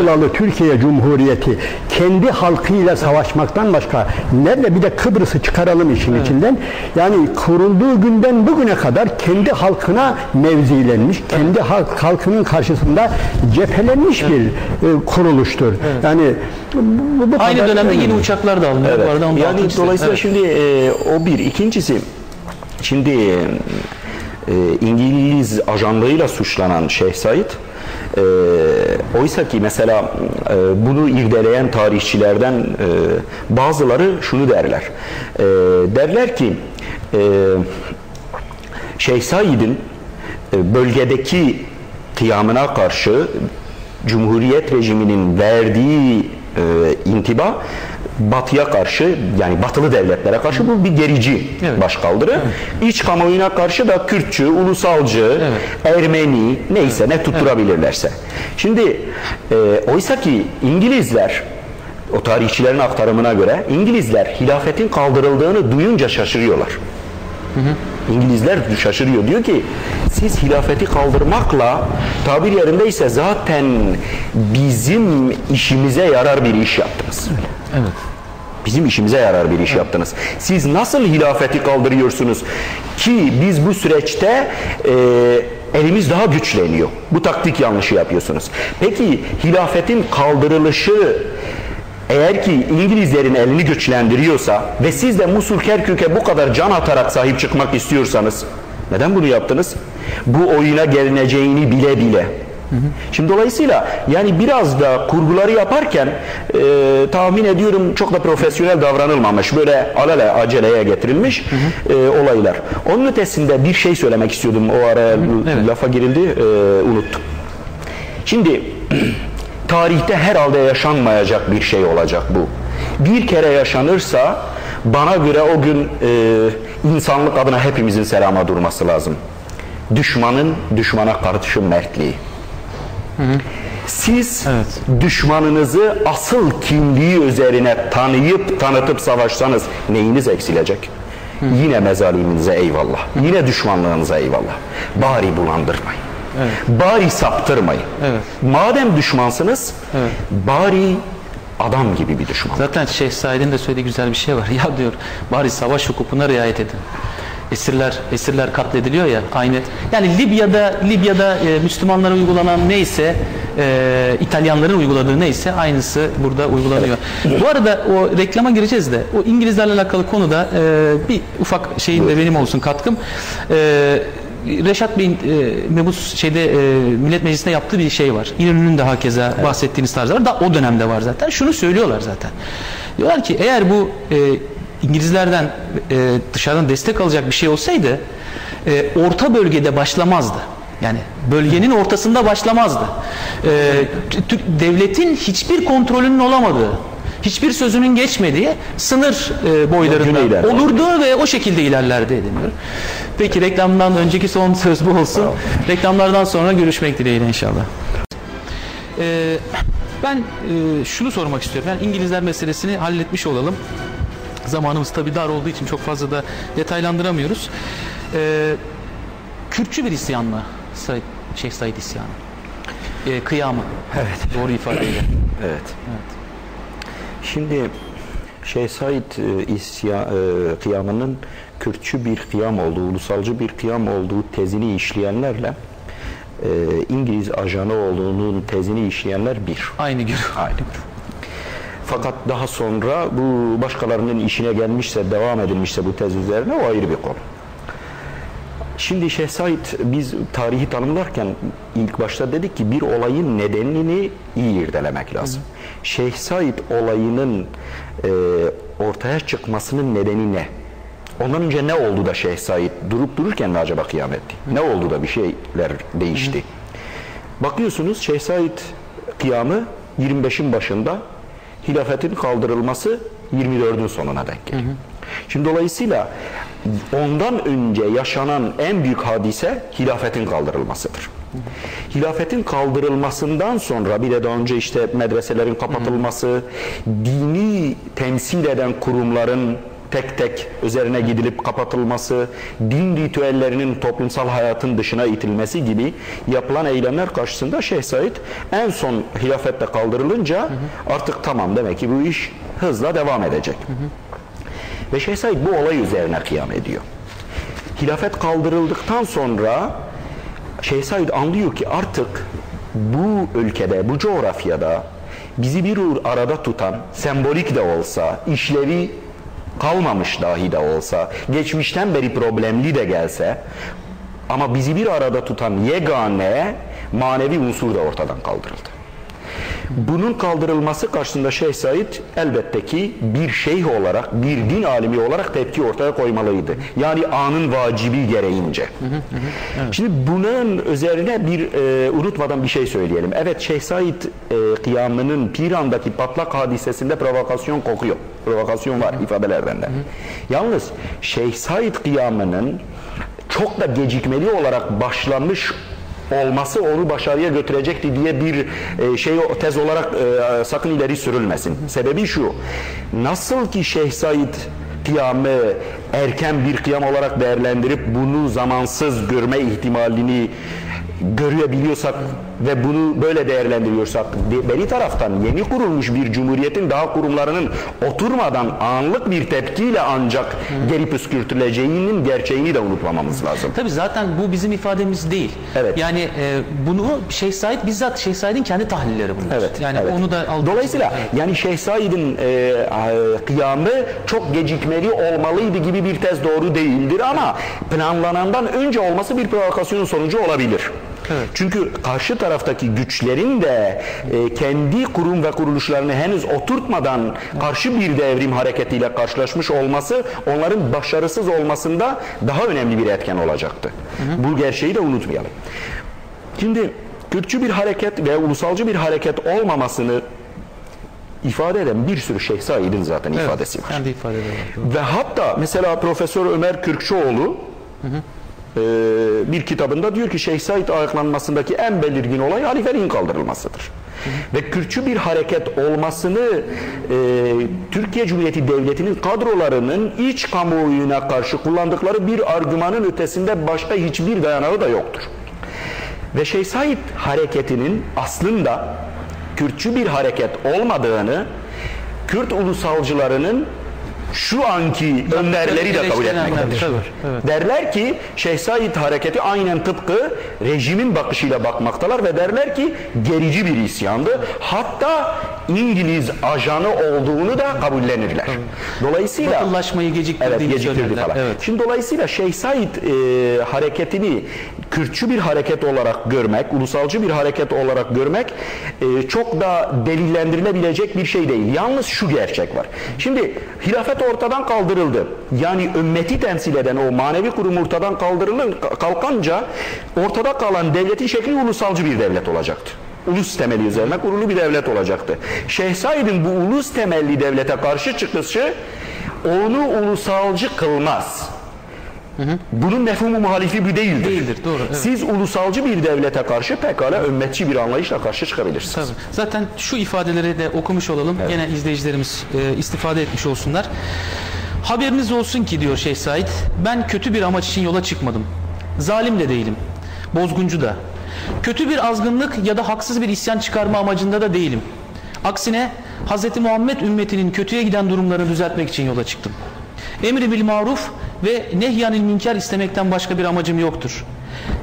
Yılalı Türkiye Cumhuriyeti kendi halkıyla savaşmaktan başka nerede bir de Kıbrıs'ı çıkaralım işin içinden. Yani kurulduğu günden bugüne kadar kendi halkına mevzilenmiş, kendi halk, halkının karşısında cephelenmiş bir e, kuruluştur. Yani bu, bu Aynı kadar dönemde önemli. yeni uçaklar da alınıyor. Evet. Yani dolayısıyla Evet. şimdi e, o bir. ikincisi şimdi e, İngiliz ajanlığıyla suçlanan Şeyh Said e, oysa ki mesela e, bunu irdeleyen tarihçilerden e, bazıları şunu derler. E, derler ki e, Şeyh Said'in e, bölgedeki kıyamına karşı Cumhuriyet rejiminin verdiği e, intiba batıya karşı yani batılı devletlere karşı bu bir gerici Evet. başkaldırı. İç kamuoyuna karşı da Kürtçü, ulusalcı, Ermeni neyse ne tutturabilirlerse. Şimdi e, oysa ki İngilizler o tarihçilerin aktarımına göre İngilizler hilafetin kaldırıldığını duyunca şaşırıyorlar. İngilizler şaşırıyor. Diyor ki siz hilafeti kaldırmakla tabir yerindeyse zaten bizim işimize yarar bir iş yaptınız. Evet. Bizim işimize yarar bir iş yaptınız. Siz nasıl hilafeti kaldırıyorsunuz ki biz bu süreçte e, elimiz daha güçleniyor. Bu taktik yanlışı yapıyorsunuz. Peki hilafetin kaldırılışı eğer ki İngilizlerin elini güçlendiriyorsa ve siz de Musul Kerkük'e bu kadar can atarak sahip çıkmak istiyorsanız neden bunu yaptınız? Bu oyuna gelineceğini bile bile. Şimdi dolayısıyla yani biraz da kurguları yaparken e, tahmin ediyorum çok da profesyonel davranılmamış. Böyle alele aceleye getirilmiş e, olaylar. Onun ötesinde bir şey söylemek istiyordum. O ara evet. lafa girildi e, unuttum. Şimdi tarihte herhalde yaşanmayacak bir şey olacak bu. Bir kere yaşanırsa bana göre o gün e, insanlık adına hepimizin selama durması lazım. Düşmanın düşmana karşı mertliği. Siz Evet. düşmanınızı asıl kimliği üzerine tanıyıp tanıtıp savaşsanız neyiniz eksilecek? Yine mezaliminize eyvallah. Yine düşmanlığınıza eyvallah. Bari bulandırmayın. Bari saptırmayın. Evet. Madem düşmansınız bari adam gibi bir düşman. Zaten Şeyh Said'in de söylediği güzel bir şey var. Ya diyor bari savaş hukukuna riayet edin. Esirler esirler katlediliyor ya aynı. Yani Libya'da Libya'da e, Müslümanlara uygulanan neyse e, İtalyanların uyguladığı neyse aynısı burada uygulanıyor. Bu arada o reklama gireceğiz de o İngilizlerle alakalı konuda e, bir ufak şeyin de benim olsun katkım. E, Reşat Bey'in e, mebus şeyde e, Millet Meclisi'nde yaptığı bir şey var. İnönü'nün de hakeza bahsettiğiniz tarzı var. Da o dönemde var zaten. Şunu söylüyorlar zaten. Diyorlar ki eğer bu e, İngilizlerden e, dışarıdan destek alacak bir şey olsaydı e, orta bölgede başlamazdı. Yani bölgenin ortasında başlamazdı. E, devletin hiçbir kontrolünün olamadığı, hiçbir sözünün geçmediği sınır e, boylarında olurdu ve o şekilde ilerlerdi deniyor. Peki reklamdan önceki son söz bu olsun. Reklamlardan sonra görüşmek dileğiyle inşallah. Ee, ben e, şunu sormak istiyorum. Yani İngilizler meselesini halletmiş olalım. Zamanımız tabii dar olduğu için çok fazla da detaylandıramıyoruz. Ee, Kürtçü bir isyan mı? Said, Şeyh Said isyanı. Ee, kıyamı. Evet. Doğru ifadeyle. Evet. Şimdi Şeyh Said e, isya, e, kıyamının Kürtçü bir kıyam olduğu, ulusalcı bir kıyam olduğu tezini işleyenlerle e, İngiliz ajanı olduğunun tezini işleyenler bir. Aynı gün. Aynı. Fakat daha sonra bu başkalarının işine gelmişse, devam edilmişse bu tez üzerine o ayrı bir konu. Şimdi Şeyh Said biz tarihi tanımlarken ilk başta dedik ki bir olayın nedenini iyi irdelemek lazım. Şeyh Said olayının e, ortaya çıkmasının nedeni ne? Ondan önce ne oldu da Şeyh Said durup dururken mi acaba kıyamet? Ne oldu da bir şeyler değişti? Bakıyorsunuz Şeyh Said kıyamı 25'in başında hilafetin kaldırılması 24'ün sonuna denk geliyor. Şimdi dolayısıyla ondan önce yaşanan en büyük hadise hilafetin kaldırılmasıdır. Hilafetin kaldırılmasından sonra bir de daha önce işte medreselerin kapatılması, dini temsil eden kurumların tek tek üzerine gidilip kapatılması, din ritüellerinin toplumsal hayatın dışına itilmesi gibi yapılan eylemler karşısında Şeyh Said en son hilafette kaldırılınca artık tamam demek ki bu iş hızla devam edecek. Ve Şeyh Said bu olay üzerine kıyam ediyor. Hilafet kaldırıldıktan sonra Şeyh Said anlıyor ki artık bu ülkede, bu coğrafyada bizi bir arada tutan, sembolik de olsa, işlevi kalmamış dahi de olsa, geçmişten beri problemli de gelse ama bizi bir arada tutan yegane manevi unsur da ortadan kaldırıldı. Bunun kaldırılması karşısında Şeyh Said elbette ki bir şeyh olarak, bir din alimi olarak tepki ortaya koymalıydı. Yani anın vacibi gereğince. Şimdi bunun üzerine bir e, unutmadan bir şey söyleyelim. Evet Şeyh Said e, kıyamının Piran'daki patlak hadisesinde provokasyon kokuyor. Provokasyon var ifadelerden de. Yalnız Şeyh Said kıyamının çok da gecikmeli olarak başlanmış olması onu başarıya götürecekti diye bir e, şey tez olarak e, sakın ileri sürülmesin. Sebebi şu. Nasıl ki Şeyh Said kıyamı erken bir kıyam olarak değerlendirip bunu zamansız görme ihtimalini görebiliyorsak ve bunu böyle değerlendiriyorsak beri taraftan yeni kurulmuş bir cumhuriyetin daha kurumlarının oturmadan anlık bir tepkiyle ancak geri püskürtüleceğinin gerçeğini de unutmamamız lazım. Tabii zaten bu bizim ifademiz değil. Evet. Yani e, bunu Şeyh Said bizzat Şeyh Said'in kendi tahlilleri bunlar. Evet. Yani evet. onu da aldık. Dolayısıyla Evet. yani Şeyh Said'in e, kıyamı çok gecikmeli olmalıydı gibi bir tez doğru değildir ama planlanandan önce olması bir provokasyonun sonucu olabilir. Evet. Çünkü karşı taraftaki güçlerin de e, kendi kurum ve kuruluşlarını henüz oturtmadan karşı bir devrim hareketiyle karşılaşmış olması onların başarısız olmasında daha önemli bir etken olacaktı. Bu gerçeği de unutmayalım. Şimdi Kürtçü bir hareket ve ulusalcı bir hareket olmamasını ifade eden bir sürü Şeyh Said'in zaten Evet, ifadesi var. Kendi var. Ve hatta mesela Profesör Ömer Kürkçoğlu e, bir kitabında diyor ki Şeyh Said ayaklanmasındaki en belirgin olay halifeliğin kaldırılmasıdır. Ve Kürtçü bir hareket olmasını e, Türkiye Cumhuriyeti Devleti'nin kadrolarının iç kamuoyuna karşı kullandıkları bir argümanın ötesinde başka hiçbir dayanağı da yoktur. Ve Şeyh Said hareketinin aslında Kürtçü bir hareket olmadığını Kürt ulusalcılarının şu anki önderleri de kabul etmektedir. evet. Derler ki Şeyh Said hareketi aynen tıpkı rejimin bakışıyla bakmaktalar ve derler ki gerici bir isyandı. Hatta İngiliz ajanı olduğunu da kabullenirler. Dolayısıyla Batılılaşmayı geciktirdiğini evet, geciktirdi söylerler, falan. evet. Şimdi dolayısıyla Şeyh Said e, hareketini Kürtçü bir hareket olarak görmek, ulusalcı bir hareket olarak görmek e, çok da delillendirilebilecek bir şey değil. Yalnız şu gerçek var. Şimdi hilafet ortadan kaldırıldı. Yani ümmeti temsil eden o manevi kurum ortadan kaldırılın kalkanca ortada kalan devletin şekli ulusalcı bir devlet olacaktı. Ulus temeli üzerine kurulu bir devlet olacaktı. Şeyh Said'in bu ulus temelli devlete karşı çıkışı onu ulusalcı kılmaz. Bunun mefhumu muhalifi bu değildir. Değildir, doğru, evet. Siz ulusalcı bir devlete karşı pekala ümmetçi bir anlayışla karşı çıkabilirsiniz. Tabii. Zaten şu ifadeleri de okumuş olalım. Gene izleyicilerimiz e, istifade etmiş olsunlar. Haberiniz olsun ki diyor Şeyh Said, ben kötü bir amaç için yola çıkmadım. Zalim de değilim. Bozguncu da. Kötü bir azgınlık ya da haksız bir isyan çıkarma amacında da değilim. Aksine Hz. Muhammed ümmetinin kötüye giden durumlarını düzeltmek için yola çıktım. Emri bil maruf ve nehyanil münker istemekten başka bir amacım yoktur.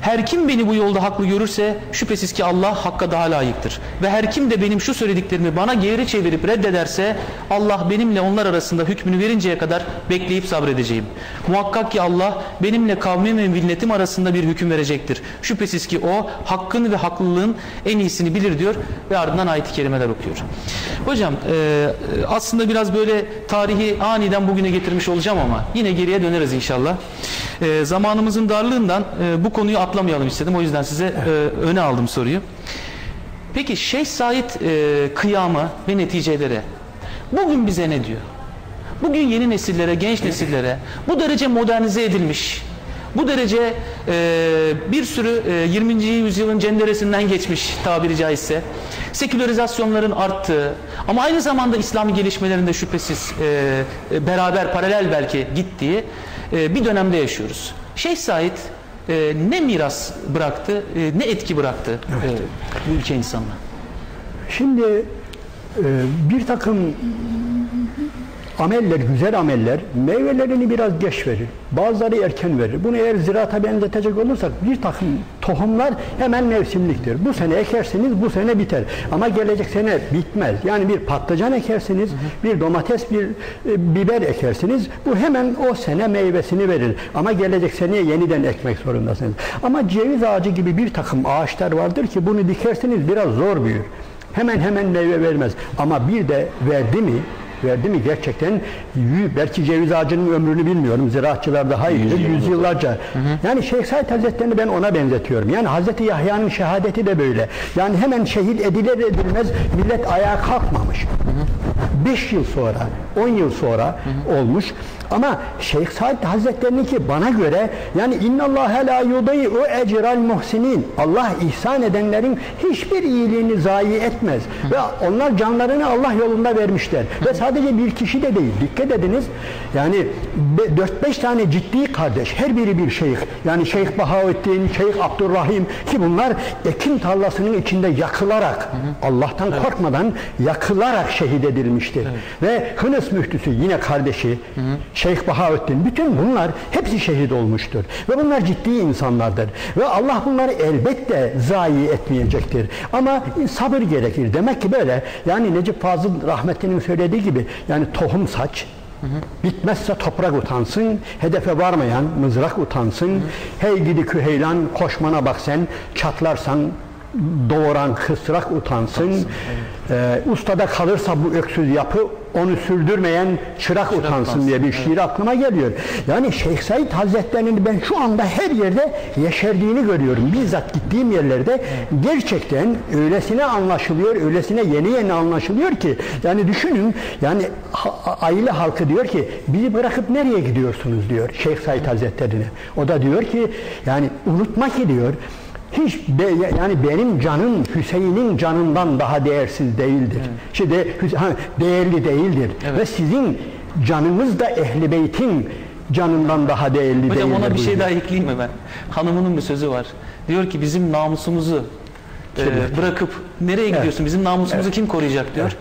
Her kim beni bu yolda haklı görürse şüphesiz ki Allah hakka daha layıktır. Ve her kim de benim şu söylediklerimi bana geri çevirip reddederse Allah benimle onlar arasında hükmünü verinceye kadar bekleyip sabredeceğim. Muhakkak ki Allah benimle kavmim ve milletim arasında bir hüküm verecektir. Şüphesiz ki o hakkın ve haklılığın en iyisini bilir diyor ve ardından ayet-i kerimeler okuyor. Hocam e, aslında biraz böyle tarihi aniden bugüne getirmiş olacağım ama yine geriye döneriz inşallah. E, zamanımızın darlığından e, bu konuyu atlamayalım istedim. O yüzden size e, öne aldım soruyu. Peki Şeyh Said e, kıyamı ve neticeleri bugün bize ne diyor? Bugün yeni nesillere, genç nesillere bu derece modernize edilmiş, Bu derece e, bir sürü e, 20. yüzyılın cenderesinden geçmiş tabiri caizse. Sekülerizasyonların arttığı ama aynı zamanda İslami gelişmelerin de şüphesiz e, e, beraber paralel belki gittiği e, bir dönemde yaşıyoruz. Şeyh Said e, ne miras bıraktı, e, ne etki bıraktı e, bu ülke insanına? Şimdi e, bir takım ameller, güzel ameller meyvelerini biraz geç verir. Bazıları erken verir. Bunu eğer ziraata benzetecek olursak bir takım tohumlar hemen mevsimliktir. Bu sene ekersiniz bu sene biter. Ama gelecek sene bitmez. Yani bir patlıcan ekersiniz, bir domates, bir e, biber ekersiniz. Bu hemen o sene meyvesini verir. Ama gelecek seneye yeniden ekmek zorundasınız. Ama ceviz ağacı gibi bir takım ağaçlar vardır ki bunu dikersiniz biraz zor büyür. Hemen hemen meyve vermez. Ama bir de verdi mi verdi mi? Gerçekten belki ceviz ağacının ömrünü bilmiyorum. Ziraatçılar daha iyi bilir yüzyıllarca. Yani Şeyh Said Hazretleri'ni ben ona benzetiyorum. Yani Hazreti Yahya'nın şehadeti de böyle. Yani hemen şehit edilir edilmez millet ayağa kalkmamış. 5 yıl sonra 10 yıl sonra olmuş ama Şeyh Said Hazretleri'nin ki bana göre yani innallâhe la yudî'u ecral muhsinin Allah ihsan edenlerin hiçbir iyiliğini zayi etmez. Ve onlar canlarını Allah yolunda vermişler. Ve sadece bir kişi de değil. Dikkat ediniz. Yani 4-5 tane ciddi kardeş. Her biri bir şeyh. Yani Şeyh Bahavettin, Şeyh Abdurrahim ki bunlar ekin tarlasının içinde yakılarak Allah'tan korkmadan yakılarak şehit edilmiştir. Ve Hınıs müftüsü yine kardeşi Şeyh Bahavettin bütün bunlar hepsi şehit olmuştur. Ve bunlar ciddi insanlardır. Ve Allah bunları elbette zayi etmeyecektir. Ama sabır gerekir. Demek ki böyle yani Necip Fazıl rahmetinin söylediği gibi yani tohum saç, Bitmezse toprak utansın, hedefe varmayan mızrak utansın. Hey gidi küheylan koşmana bak sen, çatlarsan doğuran kısrak utansın. Ee, ustada kalırsa bu öksüz yapı onu sürdürmeyen çırak, utansın utansın, diye bir şiir aklıma geliyor. Yani Şeyh Said Hazretleri'nin ben şu anda her yerde yeşerdiğini görüyorum. Bizzat gittiğim yerlerde gerçekten öylesine anlaşılıyor, öylesine yeni yeni anlaşılıyor ki yani düşünün yani aile halkı diyor ki bizi bırakıp nereye gidiyorsunuz diyor Şeyh Said Hazretleri'ne. O da diyor ki yani unutma ki diyor hiç be- yani benim canım Hüseyin'in canından daha değersiz değildir. Şimdi Hüs- ha, değerli değildir. Evet. Ve sizin canınız da Ehli Beyt'in canından daha değerli Hocam değildir. ona bir şey daha ekleyeyim mi ben? Hanımının bir sözü var. Diyor ki bizim namusumuzu e, bırakıp nereye gidiyorsun? Bizim namusumuzu kim koruyacak diyor.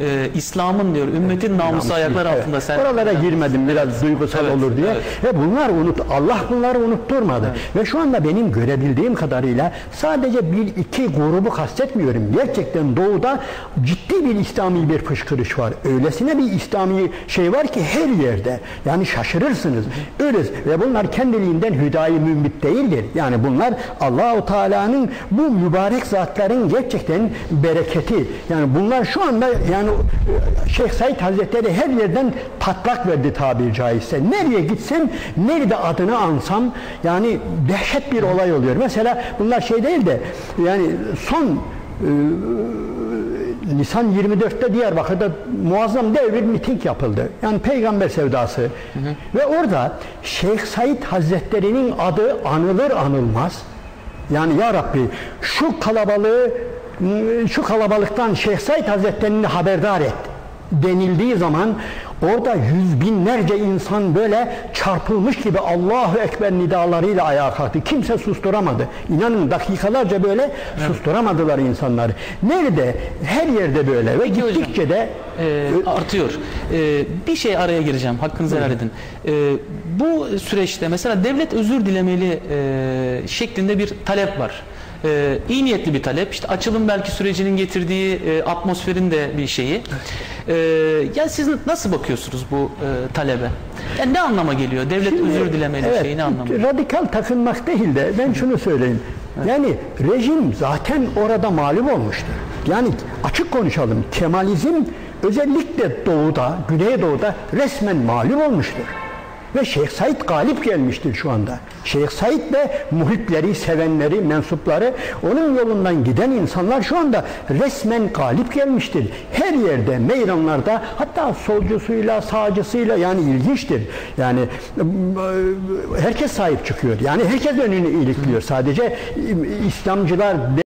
E, İslam'ın diyor, ümmetin namusu Namus ayaklar değil. altında. Evet. Sen Oralara girmedim biraz duygusal Evet, olur diye. evet. Ve bunlar unut Allah bunları unutturmadı. Ve şu anda benim görebildiğim kadarıyla sadece bir iki grubu kastetmiyorum. Gerçekten doğuda ciddi bir İslami bir fışkırış var. Öylesine bir İslami şey var ki her yerde. Yani şaşırırsınız. Öyle ve bunlar kendiliğinden hüdayi mümbit değildir. Yani bunlar Allahu Teala'nın bu mübarek zatların gerçekten bereketi. Yani bunlar şu anda yani Şeyh Said Hazretleri her yerden patlak verdi tabiri caizse. Nereye gitsem, nerede adını ansam yani dehşet bir olay oluyor. Mesela bunlar şey değil de yani son e, Nisan 24'te Diyarbakır'da muazzam dev bir miting yapıldı. Yani peygamber sevdası. Ve orada Şeyh Said Hazretleri'nin adı anılır anılmaz yani ya Rabbi şu kalabalığı şu kalabalıktan Şeyh Said Hazretleri'ni haberdar et denildiği zaman orada yüz binlerce insan böyle çarpılmış gibi Allahu Ekber nidalarıyla ayağa kalktı. Kimse susturamadı. İnanın dakikalarca böyle susturamadılar insanları. Nerede? Her yerde böyle ve Peki hocam, gittikçe de e, artıyor. E, bir şey araya gireceğim. Hakkınızı helal edin. E, bu süreçte mesela devlet özür dilemeli e, şeklinde bir talep var. E, iyi niyetli bir talep. İşte açılım belki sürecinin getirdiği e, atmosferin de bir şeyi. E, ya siz nasıl bakıyorsunuz bu e, talebe? Yani ne anlama geliyor? Devlet Şimdi, özür dilemeli evet, şeyi ne anlama geliyor? Radikal takınmak değil de ben şunu söyleyeyim. Yani rejim zaten orada mağlup olmuştur. Yani açık konuşalım. Kemalizm özellikle doğuda, güneydoğuda resmen mağlup olmuştur. Ve Şeyh Said galip gelmiştir şu anda. Şeyh Said ve muhitleri, sevenleri, mensupları, onun yolundan giden insanlar şu anda resmen galip gelmiştir. Her yerde, meydanlarda, hatta solcusuyla, sağcısıyla yani ilginçtir. Yani e, herkes sahip çıkıyor. Yani herkes önünü ilikliyor. Sadece İslamcılar